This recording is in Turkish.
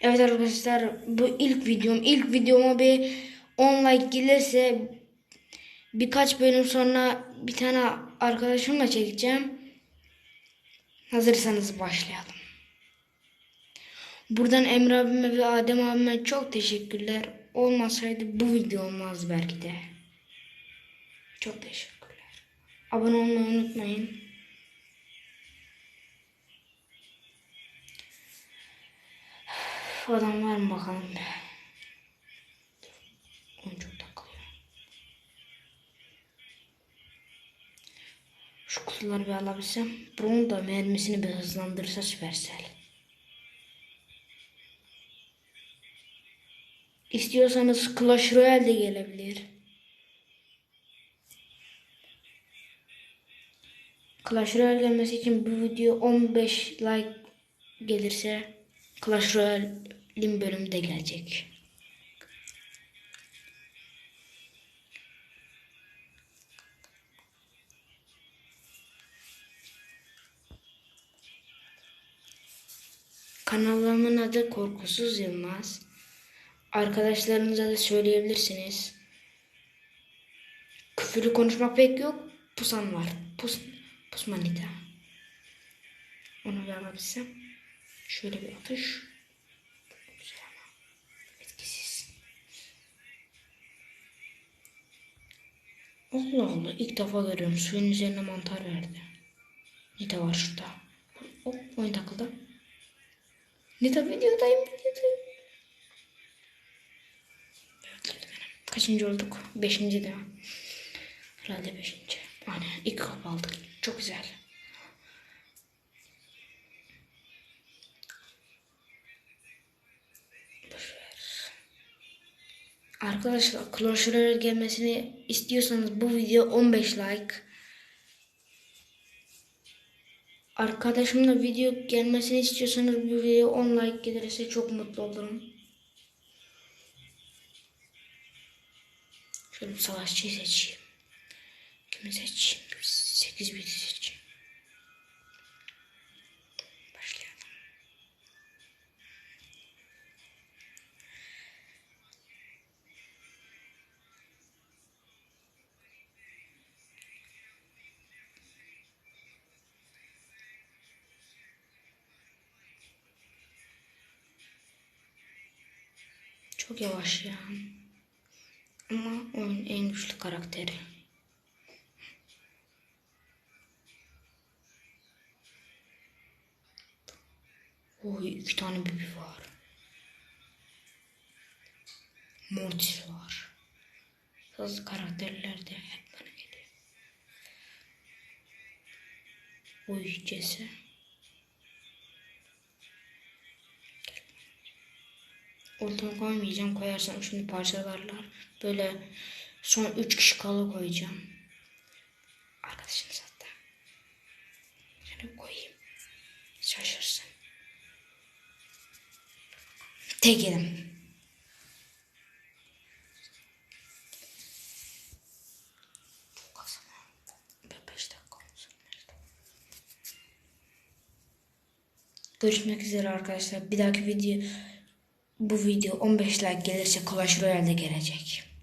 Evet arkadaşlar bu ilk videom. İlk videoma bir 10 like gelirse birkaç bölüm sonra bir tane arkadaşımla çekeceğim. Hazırsanız başlayalım. Buradan Emre abime ve Adem abime çok teşekkürler. Olmasaydı bu video olmaz belki de. Çok teşekkürler. Abone olmayı unutmayın. Adam var mı bakalım be. Oyun çok takılıyor. Şu kutuları bir alabilsem. Bunun da mermisini bir hızlandırırsa süpersel. İstiyorsanız Clash Royale de gelebilir. Clash Royale gelmesi için bu video 15 like gelirse Clash Royale'in bölümü de gelecek. Kanalımın adı Korkusuz Yılmaz. Arkadaşlarınıza da söyleyebilirsiniz. Küfürlü konuşmak pek yok. Pusan var. Pus, pusmanita. Onu bir. Şöyle bir atış. Allah Allah ilk defa görüyorum. Suyun üzerine mantar verdi. Nita var şurada. Hop oyun takıldı. Nita videodayım videodayım. Kaçıncı olduk? Beşinci de. Herhalde beşinci. Aynen ilk kapı aldık. Çok güzel. Arkadaşlar Clash Royale gelmesini istiyorsanız bu video 15 like. Arkadaşımla video gelmesini istiyorsanız bu video 10 like gelirse çok mutlu olurum. Şöyle bir savaşçıyı seçeyim. Kimi seçeyim? 8 bit Çok yavaş ya. Ama oyun en güçlü karakteri. Oy iki tane bibi var. Mortis var. Hızlı karakterler de hep bana geliyor. Oy Jesse. Ortaya koymayacağım. Koyarsam şimdi parçalarlar. Böyle son 3 kişi kalı koyacağım. Arkadaşınız hatta. Şöyle koyayım. Şaşırsın. Tek yedim. Çok az ama. Bir beş dakika olsun. Görüşmek üzere arkadaşlar. Bir dahaki video bu video 15 like gelirse Clash Royale'de gelecek.